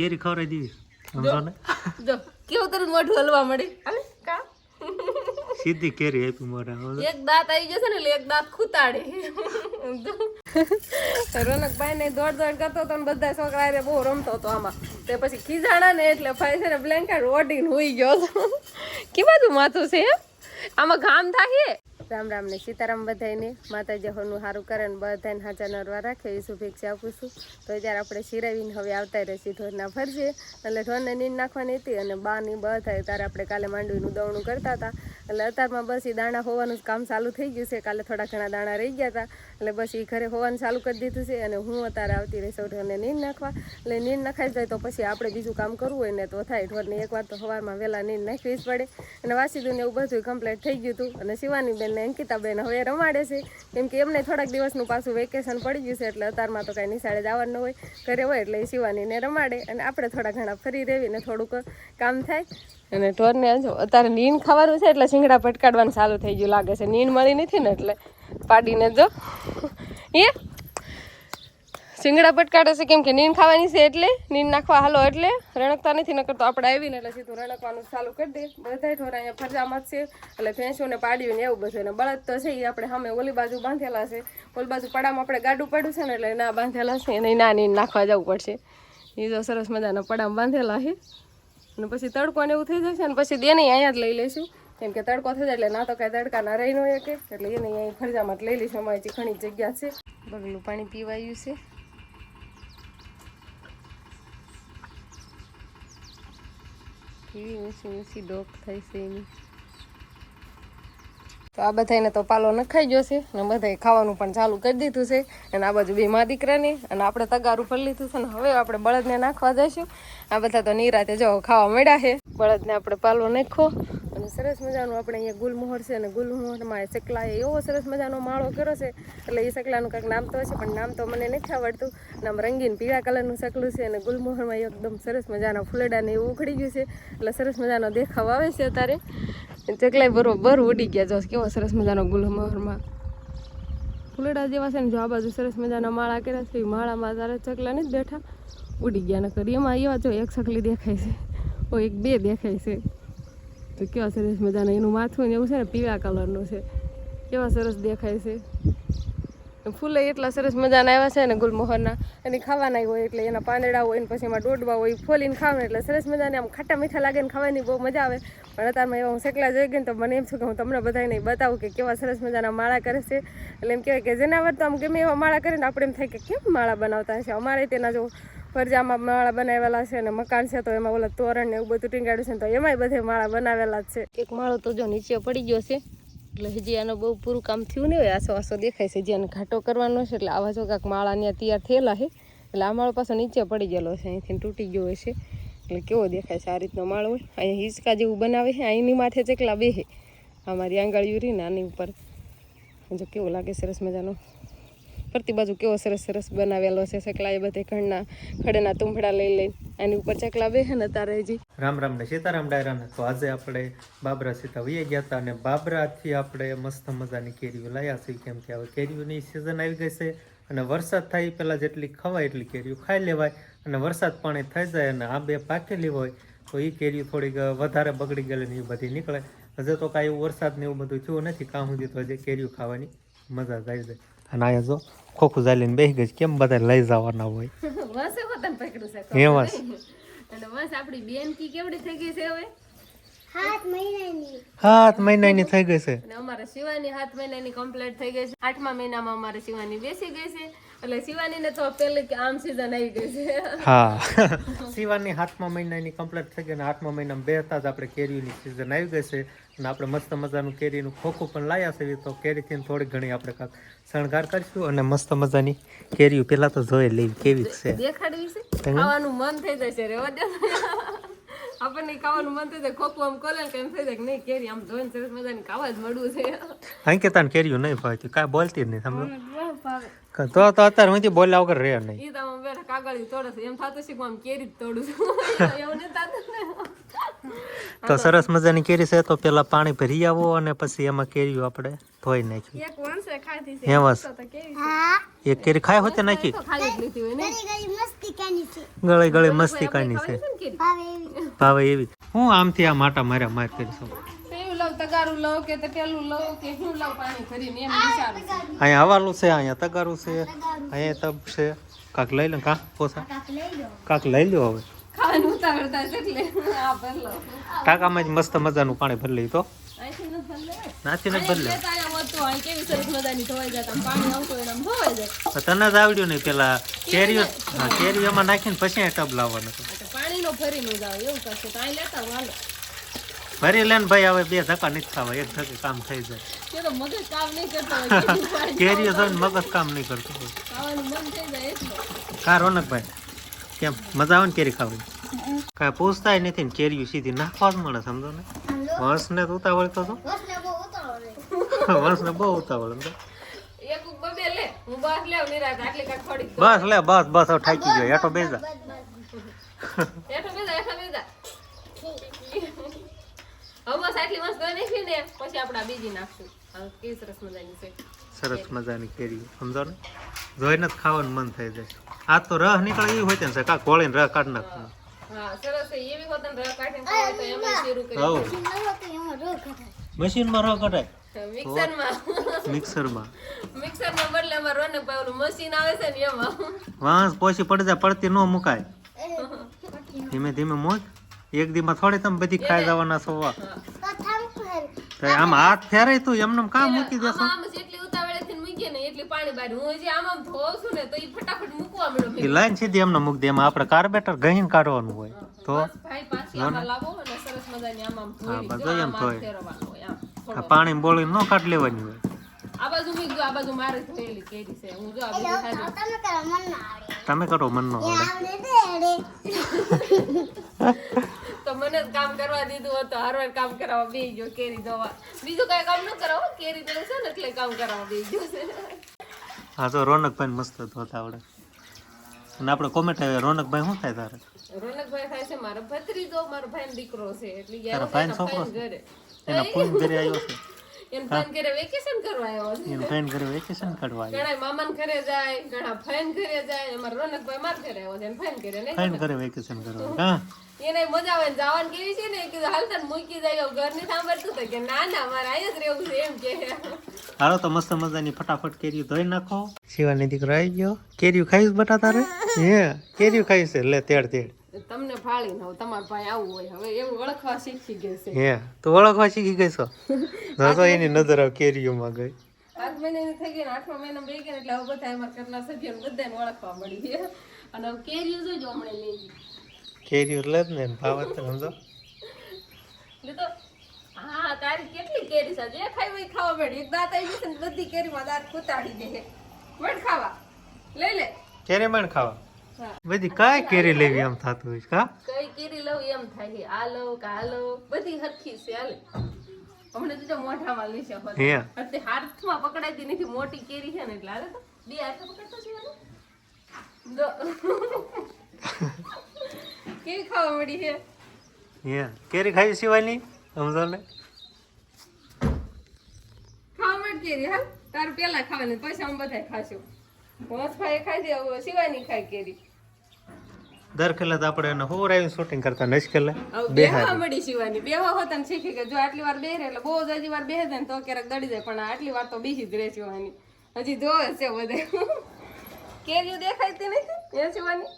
કેરી ખવડાવી દીધી સમજો ને જો કેવું મોઢું હલવા મળે? હાલે કા? સીધી કેરી આપી મોઢા એક દાંત આવી જશે ને એટલે એક દાંત ખૂતાડે. રોનકભાઈ ને દોડ દોડ કરતો હતો ને બધા છોકરા હારે બહુ રમતો હતો આમાં. તે પછી ખીજાણા ને એટલે ભાઈ છે ને બ્લેન્કેટ ઓઢીને હોઈ ગયો હતો. કે બધું માથું છે? આમાં ઘામ થાય રામ રામ ને સીતારામ બધાને માતાજી હોનું સારું કરે ને બધાને હાચા નરવા રાખે. એ શુભેચ્છા આપું છું. તો જ્યારે આપણે શિરાવીને હવે આવતા રહેશે ઢોરના ફરજે. એટલે ઢોરને નીંદ નાખવાની હતી અને બાની બધા ત્યારે આપણે કાલે માંડવીનું દવણું કરતા હતા. એટલે અત્યારમાં બસ એ દાણા હોવાનું કામ ચાલુ થઈ ગયું છે. કાલે થોડા ઘણા દાણા રહી ગયા હતા. એટલે બસ એ ઘરે હોવાનું ચાલુ કરી દીધું છે અને હું અત્યારે આવતી રહીશ ઢોરને નીંદ નાખવા. એટલે નીંદ નાખાઈ જાય તો પછી આપણે બીજું કામ કરવું હોય ને તો થાય. ઢોરને એકવાર તો સવારમાં વહેલા નીંદ નાખવી જ પડે. અને વાસીદુને એવું બધું કમ્પ્લીટ થઈ ગયું હતું. અને શિવાની બેન ને અંકિતાબેન હવે રમાડે છે. કેમ કે એમને થોડાક દિવસનું પાછું વેકેશન પડી ગયું છે, એટલે અત્યારમાં તો કાંઈ નિશાળે જવાનું હોય. ઘરે હોય એટલે એ શિવાનીને રમાડે અને આપણે થોડા ઘણા ફરી રહેવીને થોડુંક કામ થાય. અને ઢોરને જો અત્યારે નીન ખાવાનું છે, એટલે શિંગડા પટકાડવાનું ચાલુ થઈ ગયું લાગે છે. નીન મળી નથી ને એટલે પાડીને જો. એ શિંગડા પટકાડે છે કેમ કે નીંદ ખાવાની છે એટલે નીંદ નાખવા હાલો એટલે, રણકતા નથી, નકર તો આપણે આવીને એટલે સીધું રણકવાનું ચાલુ કરી દે બધા થોડા અહીંયા ફરજામાં છે, એટલે ભેંસોને પાડ્યું ને એવું બધું. ને બળદ તો છે એ આપણે સામે ઓલી બાજુ બાંધેલા છે. ઓલી બાજુ પડામાં આપણે ગાડું પડ્યું છે ને એટલે ના બાંધેલા છે. એને ના નીંદ નાખવા જવું પડશે. એ જો સરસ મજાના પડામાં બાંધેલા છે. અને પછી તડકો ને એવું થઈ જશે અને પછી દેને અહીંયા જ લઈ લઈશું. કેમ કે તડકો થઈ જાય એટલે ના તો કાંઈ તડકા ના રહી ન કે. એટલે એને અહીંયા ફરજામાં લઈ લઈશું. અમારી ઘણી જગ્યા છે. બગલું પાણી પીવાયું છે. કેવી ઊંચી ઊંચી ડોક થઈ છે એની. તો આ બધાને તો પાલો નખાઈ ગયો છે અને બધાએ ખાવાનું પણ ચાલુ કરી દીધું છે અને આ બાજુ બે મા દીકરાને અને આપણે તગારું ફરી લીધું છે ને હવે આપણે બળદને નાખવા જઈશું. આ બધા તો નિરાતે જો ખાવા મળ્યા છે. બળદને આપણે પાલો નાખો. અને સરસ મજાનું આપણે અહીંયા ગુલમોહર છે અને ગુલમોહરમાં ચકલાએ એવો સરસ મજાનો માળો કર્યો છે. એટલે એ ચકલાનું કંઈક નામ તો હશે, પણ નામ તો મને નથી આવડતું. અને આમ રંગીન પીળા કલરનું ચકલું છે અને ગુલમોહરમાં એકદમ સરસ મજાના ફૂલડાને એવું ઉખડી ગયું છે. એટલે સરસ મજાનો દેખાવ આવે છે અત્યારે. ચકલાય બરોબર ઉડી ગયા જો, કેવો સરસ મજાનો ગુલમોહરમાં. ફૂલડા જેવા છે ને જો આ બાજુ સરસ મજાના માળા કર્યા છે. એ માળામાં તારે ચકલા નથી બેઠા. ઉડી ગયા ન કરી એમાં એવા જો એક ચકલી દેખાય છે. ઓ, એક બે દેખાય છે. તો કેવા સરસ મજાના, એનું માથું ને એવું છે ને પીળા કલરનું છે. કેવા સરસ દેખાય છે. ફૂલે એટલા સરસ મજાના આવ્યા છે ને ગુલમોહરના. અને ખાવાના હોય એટલે એના પાંદડા હોય ને પછી એમાં ડોડવા હોય ફોલીને ખાવે એટલે સરસ મજાને. આમ ખાટા મીઠા લાગે ને ખાવાની બહુ મજા આવે. પણ અત્યારમાં એવા હું શેકલા જોઈ ગઈ તો મને એમ છું કે હું તમને બધાને બતાવું કે કેવા સરસ મજાના માળા કરે છે. એટલે એમ કહેવાય કે જેના તો આમ ગમે એવા માળા કરે ને, આપણે એમ થાય કે કેમ માળા બનાવતા હશે? અમારે તેના જો ફરજામાં માળા બનાવેલા છે અને મકાન છે તો એમાં ઓલા તોરણ ને એવું બધું ટીંગાડ્યું છે તો એમાંય બધે માળા બનાવેલા છે. એક માળો તો જો નીચે પડી ગયો છે, એટલે હજી આનું બહુ પૂરું કામ થયું નહીં હોય. આસો આસો દેખાય છે જ્યાં ઘાટો કરવાનો છે, એટલે આવા જો કાંક માળા ત્યાં તૈયાર થયેલા છે, એટલે આ માળો પાછો નીચે પડી ગયેલો છે, અહીંથી તૂટી ગયો છે એટલે કેવો દેખાય છે, આ રીતનો માળો હોય. અહીંયા હિંચકા જેવું બનાવે છે, અહીંની માથે ચકલા બેહે. અમારી આંગળીયું રહી નાની ઉપર. જો કેવું લાગે સરસ મજાનો. ફરતી બાજુ કેવો સરસ સરસ બનાવેલો છે, સકલા એ બધે ઘરના ખડેના તુંભડા લઈ લઈ આની ઉપર ચકલા બેહે ને તારે હજી. રામ રામ ને સીતારામ ડાયરાને તો આજે આપણે બાબરા સીતા વહી ગયા હતા અને બાબરાથી આપણે મસ્ત મજાની કેરીઓ લાવ્યા છીએ. કેમ કે હવે કેરીઓની સિઝન આવી ગઈ છે અને વરસાદ થાય પહેલાં જેટલી ખવાય એટલી કેરીઓ ખાઈ લેવાય અને વરસાદ પાણી થઈ જાય અને આ બે પાકેલી હોય તો એ કેરીઓ થોડીક વધારે બગડી ગયેલી ને એ બધી નીકળે. હજે તો કાંઈ એવું વરસાદ ને એવું બધું થયું નથી. કામ સુધી તો હજી કેરીઓ ખાવાની મજા જાય. છે અને અહીંયા જો ખોખું જાલીને બેસી ગઈ કેમ બધા લઈ જવાના હોય? વસે છે જ. અને બસ આપણી બેન કી કેવડી થઈ ગઈ છે હવે? હાથ મહિનાની. થઈ ગઈ છે. અને અમારે શિવાની સાત મહિનાની કમ્પ્લીટ થઈ ગઈ છે. આઠમા મહિનામાં અમારે શિવાની બેસી ગઈ છે. એટલે શિવાનીને તો પેલે કે આમ સીઝન આવી ગઈ છે. હા. શિવાની સાતમા મહિનાની કમ્પ્લીટ થઈ ગઈ અને આઠમા મહિનામાં બેસતા જ આપણે કેરીની સિઝન આવી ગઈ છે અને આપણે મસ્ત મજાનું કેરીનું ખોખું પણ લાવ્યા છે. તો કેરીથી થોડી ઘણી આપણે કાંક શણગાર કરીશું અને મસ્ત મજાની કેરીઓ પહેલાં તો જોઈ લેવી કેવી છે. દેખાડવી છે? ખાવાનું મન થઈ જશે રેવા દે આપણને ખાવાનું મન થઈ જાય ખોખું આમ કોલે કેમ થઈ જાય કે નહીં કેરી આમ ધોઈને સરસ મજાની ખાવા જ મળવું છે. અંકિતાને કેરીઓ નહીં ભાવતી કાંઈ બોલતી જ નહીં સમજો? તો તો અત્યારે હું બોલ્યા વગર રહે નહીં. ઈ તો આમ બેઠા કાગળિયું તોડે છે. એમ થતું છે કે આમ કેરી તોડું છું. એવું નહીં થતું ને. તો સરસ મજાની કેરી છે તો પેલા પાણી ભરી આવો અને પછી એમાં કેરીઓ આપણે ધોઈ નાખી એક વંશે ખાધી હે બસ તો કેવી એક કેરી ખાય હોતે નાખી? તો ખાલી લીધી હોય ને. ગળે ગળે મસ્તી કાની છે. છે. ને કેરી? ભાવે એવી. હું આમથી આ માટા માર્યા માર કરીશું પેલું લઉં તગારું લઉં કે તપેલું લઉં કે હું લઉં પાણી ભરીને એમ વિચારું અહીંયા હવાલું છે અહીંયા તગારું છે અહીંયા તબ છે. કાક લઈ લો કા પોસા. કાક લઈ લ્યો હવે. ખાવાનું ઉતાવળતા છે એટલે આ ભરલો ટાંકામાં જ મસ્ત મજાનું પાણી ભરી લઈ તો. નથી ને તને જ આવડ્યું નહીં પેલા કેરીઓ કેરીઓમાં નાખીને પછી ટબ લાવવાનો પાણીનો ભરીને જાવ એવું કરશે તો અહીં લેતા આવો, હાલો. ભરી લે ભાઈ હવે બે ધક્કા નથી ખાવા એક ધક્કે કામ થઈ જાય. મગજ કામ નહીં કરતો કેરીઓ જોઈને મગજ કામ નહીં કરતું હોય. ખાવાનું મન થઈ જાય એટલે કા રોનકભાઈ કેમ? મજા આવે ને કેરી ખાવાની? કાંઈ પૂછતાય નથી ને કેરીઓ સીધી નાખવા જ મળે સમજો ને? વંશને તો ઉતાવળ તો વંશને બહુ ઉતાવળ એમ તો. એક બબે લે હું બહાર લેવ નિરાત આટલી કાંઈ થોડીક તો. બસ લે બસ બસ હવે થાકી ગયો એટો બેસા હેઠો બેસા હેઠો બેસા હવે બસ આટલી ને પછી આપણે બીજી નાખશું. કેવી સરસ મજાની છે. સરસ મજાની કેરી સમજો ને? જોઈને જ ખાવાનું મન થઈ જાય. આ તો રહ નીકળે એવી હોય ને કા કોળીને રહ કાઢી નાખવાનું. હા સરસ એવી હોત ને રહ કાઢીને ખાવા તો એમાં શીરું કરી હવ મશીનમાં રહ કઢાય. મિક્સરમાં. મિક્સરમાં. બદલે એમાં રોનકભાઈ ઓલું મશીન આવે છે ને એમાં. વાંસ પોછી પડી પડતી ન મુકાય. ધીમે ધીમે મોજ એક દીમાં થોડી તમે બધી ખાઈ જવાના સોવા તો આમ હાથ ફેરાય તું એમને કામ મૂકી દેશો. આમ આમ જેટલી ઉતાવળેથી મૂકીએ ને એટલી પાણી બહાર હું હજી આમ આમ ધોઉં છું ને તો ઈ ફટાફટ મૂકવા મળ્યો એ લાઈન સીધી એમને મૂક દે એમાં આપણે કાર્બેટર ગહીને કાઢવાનું હોય. તો બસ ભાઈ પાછી આમાં લાવો અને સરસ મજાની આમ આમ ધોઈ બસ જો એમ ધોઈ. પાણી બોલીને ન કાઢ લેવાની હોય. આ બાજુ આ બાજુ મારે ધોયેલી કેરી છે. હું જો આ બીજી ખાધી. તમે કરો મન ન આવડે. તો મને જ કામ કરવા દીધું હતું. હરવાર કામ કરાવવા બેસી ગયો કેરી ધોવા બીજું કઈ કામ ન કરાવો કેરી તો છે ને એટલે કામ કરાવવા બેસી ગયો છે. હા તો રોનકભાઈ મસ્ત ધોતા આવડે. અને આપણે કોમેન્ટ આવે રોનકભાઈ શું થાય તારે? રોનકભાઈ થાય છે મારો ભત્રીજો મારો ભાઈ દીકરો છે. એટલે તારો ભાઈનો છોકરો ભાઈના એના ફોન ઘરે આવ્યો છે? એને ભાઈ ઘરે વેકેશન કરવા આવ્યો છે. એને ઘરે વેકેશન કરવા આવ્યો. ઘણા મામાન ઘરે જાય ઘણા ફઈન ઘરે જાય અમાર રોનકભાઈ માર ઘરે આવ્યો છે ઘરે નહીં ફ્રેન્ડ ઘરે વેકેશન કરવા હા. એને મજા આવે જવાન કેવી છે ને કીધું હાલ તને મૂકી જાય ઘરની સાંભળતું તો. કે ના ના મારે અહીંયા જ રહેવું છે એમ કે. હાલો તો મસ્ત મજાની ફટાફટ કેરીઓ ધોઈ નાખો. શિવાની દીકરો આવી ગયો. કેરીઓ ખાઈશ બટાતા રે હે કેરીઓ ખાઈશ. એટલે તેડ તેડ. તમને ફાળી ન તમાર ભાઈ આવું હોય. હવે એવું ઓળખવા શીખી ગઈ છે. હે તો ઓળખવા શીખી ગઈ છો? ના તો એની નજર હવે કેરીઓમાં ગઈ. આઠ મહિનાની થઈ ને આઠમા મહિના બે ગયા એટલે હવે બધા એમાં ઘરના સભ્યો બધાને ઓળખવા મળી છે. અને હવે કેરીઓ જોજો હમણાં લઈ કેરીઓ લે જ ને ભાવ જ સમજો? એટલે તો હા તારી કેટલી કેરી છે? જે ખાઈ હોય ખાવા મળી એક દાંત આવી જશે ને બધી કેરીમાં દાંત કુતાડી દે. વડ ખાવા. લઈ લે. કેરી માં ખાવા? બધી કઈ કેરી લેવી એમ થતું હોય કા? કઈ કેરી લઉં એમ થાય. આ લઉં કે આ લઉં. બધી હરખી છે હાલે. હમણે તો મોઢામાં લેશે. હે. એટલે હાથમાં પકડાતી નથી. મોટી કેરી છે ને એટલે હાલે તો. બે હાથે પકડતો છે. કેવી ખાવા મળી છે. હે. કેરી ખાઈ સિવાની સમજો ને ખાવા મળી કેરી હા તાર પેલા ખાવાની પછી અમે બધા ખાશું. વંશભાઈ ખાઈ દે સિવાયની ખાઈ કેરી. દર ખેલે આપણે એને હોવરાવીને શૂટિંગ કરતા નશ ખેલે. હવે બેહવા મળી શિવાની. બેહવા હોતા ને શીખી કે જો આટલી વાર બેહરે એટલે બહુ જ હજી વાર બેહે જાય ને તો ક્યારેક દડી જાય પણ આટલી વાર તો બેસી જ રહે શિવાની. હજી જોવે છે બધે. કેરીઓ દેખાયતી નથી એ શિવાની?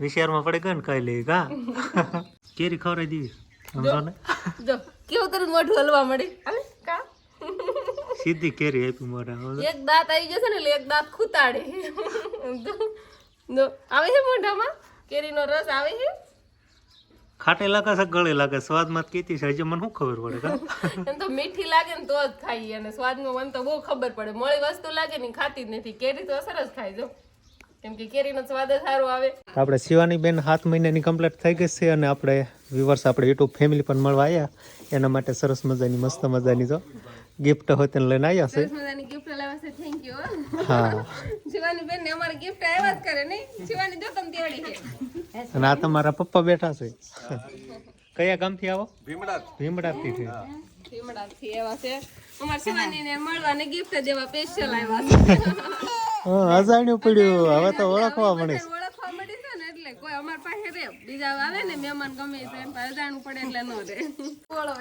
વિચારમાં પડે ગઈ ને કઈ લેવી કા? કેરી ખવડાવી દીધી સમજો ને જો કેવું તરત મોઢું હલવા મળી? હાલે કા? સીધી કેરી આપી મોઢા એક દાંત આવી જશે ને એટલે એક દાંત ખૂતાડે. આવે છે મોઢામાં? કેરીનો રસ આવે છે ખાટે લાગે છે ગળે લાગે સ્વાદમાં તો કીધી છે. હજી મને શું ખબર પડે એમ તો મીઠી લાગે ને તો જ ખાઈએ અને સ્વાદનું મને તો બહુ ખબર પડે. મળી વસ્તુ લાગે ને ખાતી જ નથી. કેરી તો સરસ ખાય જો. કેમ કે કેરીનો સ્વાદ જ સારો આવે. આપણે શિવાની બેન સાત મહિનાની કમ્પ્લીટ થઈ ગઈ છે અને આપણે વિવર્સ આપણે યુટ્યુબ ફેમિલી પણ મળવા આવ્યા. એના માટે સરસ મજાની મસ્ત મજાની તો ગિફ્ટ હોય તેને લઈને આવ્યા છે. સરસ મજાની ગિફ્ટ લાવ્યા છે થેન્ક યુ હા. શિવાની બેન ને અમારી ગિફ્ટ આવ્યા જ કરે નહીં શિવાની જો તમ તેડી છે. અને આ તમારા પપ્પા બેઠા છે. કયા ગામથી આવો? ભીમડાથી. છે. ભીમડાથી એવા છે. અમાર શિવાની ને મળવાને ગિફ્ટ દેવા સ્પેશિયલ આવ્યા છે. હા અજાણ્યું પડ્યું. હવે તો ઓળખવા મળે છે. અમાર પાસે રે. બીજા આવે ને મહેમાન ગમે તો એમ પાસે જાણવું પડે એટલે ન રે બોલો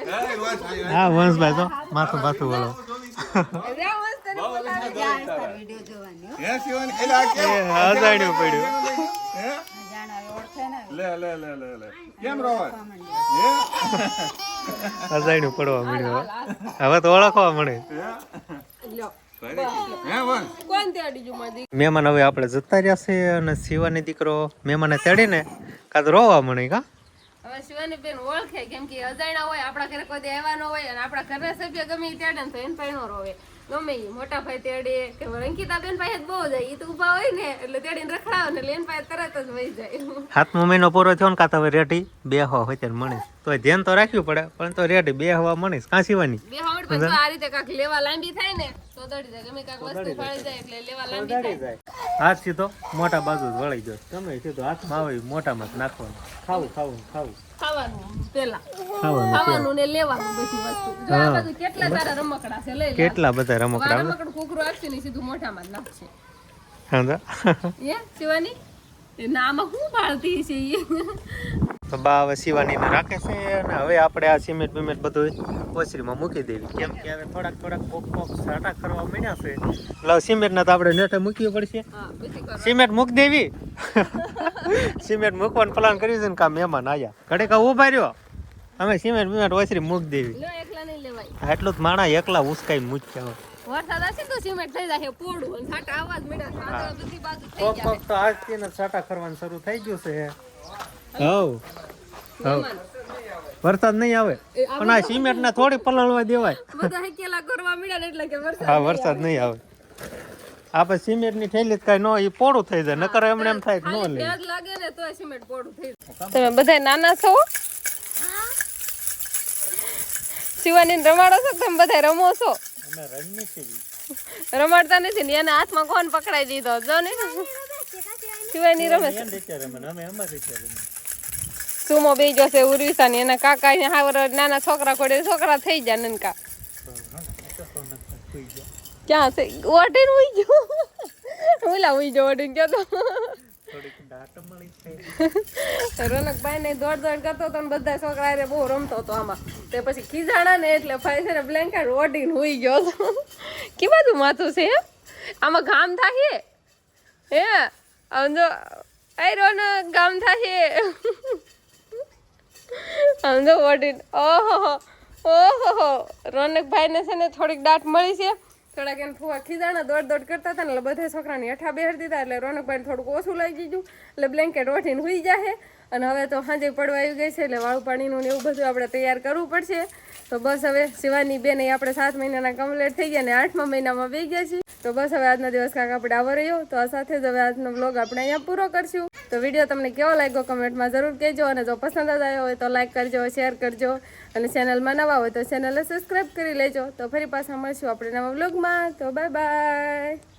હા વંશભાઈ તો માથું માથું બોલો. અજાણ્યું પડવા મળ્યું હવે તો ઓળખવા મળે. મહેમાન હવે આપણે જતા રહ્યા છે અને શિવાની દીકરો મહેમાને તેડીને કાં તો રોવા મળે કા? હવે શિવાની બેન ઓળખે કેમ કે અજાણ્યા હોય આપણા ઘરે કોઈ દી હોય અને આપણા ઘરના સભ્ય ગમે તેડે ને તો એને પાસે નો રોવે. ગમે ઈ મોટા ભાઈ તેડે કે અંકિતા બેન પાસે જ બહુ જાય એ તો ઊભા હોય ને એટલે તેડીને રખડાવે ને લેન પાસે તરત જ વહી જાય. સાતમો મહિનો પૂરો થયો ને કાં હવે બે હવા હોય ત્યારે મળે તો ધ્યાન તો રાખવું પડે પણ તો રેડી બે હવા મળીશ કાં બે પછી આ રીતે કાંક લેવા લાંબી થાય ને હાથ સીધો મોટા બાજુ વળી ગયો. તમે સીધો હાથમાં આવે મોટામાં નાખવાનું. ખાવું ખાવું ખાવું. ખાવાનું પેલા ખાવાનું ખાવાનું ને લેવાનું બધી વસ્તુ. જો આ બધું કેટલા સારા રમકડા છે લઈ લે. કેટલા બધા રમકડા છે તો બા હવે સીવાની રાખે છે અને હવે આપણે આ સિમેન્ટ બિમેન્ટ બધું ઓસરીમાં મૂકી દેવી. કેમ કે હવે થોડાક થોડાક કોક કોક સાટા કરવા મળ્યા છે. એટલે સિમેન્ટના તો આપણે નેટે મૂકવી પડશે. સિમેન્ટ મૂક દેવી. સિમેન્ટ મૂકવાનું પ્લાન કર્યું છે ને કા મહેમાન આયા. ઘડીક ઊભા રહ્યો. અમે સિમેન્ટ બિમેન્ટ ઓસરી મૂક દેવી. લો એકલા નહીં લેવાય. આટલું જ માણા એકલા ઉસકાઈ મૂક્યા વરસાદ હશે તો સિમેન્ટ થઈ જશે પોડું સાટા છાંટા આવાજ મળ્યા બધી બાજુ થઈ ગયા કોક તો આજથી સાટા કરવાનું શરૂ થઈ ગયું છે. હવ. હવ. વરસાદ નહીં આવે. પણ આ સિમેન્ટ ને થોડી પલળવા દેવાય. બધા હેકેલા કરવા મળ્યા ને એટલે કે વરસાદ હા વરસાદ નહીં આવે. આપણે સિમેન્ટની થેલી કઈ નો એ પોળું થઈ જાય નકર એમને એમ થાય નો લે. લાગે ને તો સિમેન્ટ પોડું થઈ જાય. તમે બધા નાના છો? શિવાની રમાડો છો તમે બધા રમો છો? અમે રણની છીએ. રમાડતા નથી ને એના હાથમાં કોણ પકડાઈ દીધો? જો ને. શિવાની રમે છે. અમે અમારી રીતે સુમો બે જશે ઉર્વિસા ને એના કાકા ને હાવર નાના છોકરા કોડે છોકરા થઈ જાય નનકા ક્યાં છે? ઓટીન ઉઈ ગયો. ઓલા ઉઈ ગયો ઓટીન ગયો તો. રોનકભાઈ ને દોડ દોડ કરતો તો બધા છોકરા હારે બહુ રમતો હતો આમાં. તે પછી ખીજાણા ને એટલે ભાઈ છે ને બ્લેન્કેટ ઓઢીને હુઈ ગયો હતો. કે બધું માથું છે? આમાં ગામ થાય હે? આમ જો આઈ રોનક ગામ થાય આમ તો ઓઢીને ઓહો ઓહો રોનકભાઈ ને છે ને થોડીક દાટ મળી છે. થોડાક એને ફુવા ખીજાણા, દોડ દોડ કરતા હતા ને એટલે બધા છોકરાને હેઠા બેહાડી દીધા એટલે રોનકભાઈને થોડુંક ઓછું લાગી ગયું. એટલે બ્લેન્કેટ ઓઠીને સુઈ જાહે. અને હવે તો સાંજે પડવા આવી ગઈ છે એટલે વાળું પાણીનું ને એવું બધું આપણે તૈયાર કરવું પડશે. તો બસ હવે શિવાની બેન આપણે સાત મહિનાના કમ્પ્લીટ થઈ ગયા ને આઠમા મહિનામાં બે ગયા છીએ. તો બસ હવે આજના દિવસ કાંક આપણે આવો રહ્યો. તો આ સાથે જ હવે આજનો બ્લોગ આપણે અહીંયા પૂરો કરશું. તો વીડિયો તમને કેવો લાગ્યો કમેન્ટમાં જરૂર કહેજો અને જો પસંદ આવ્યો હોય તો લાઇક કરજો શેર કરજો અને ચેનલમાં નવા હોય તો ચેનલને સબસ્ક્રાઈબ કરી લેજો. તો ફરી પાછા મળશું આપણે નવા બ્લોગમાં તો બાય બાય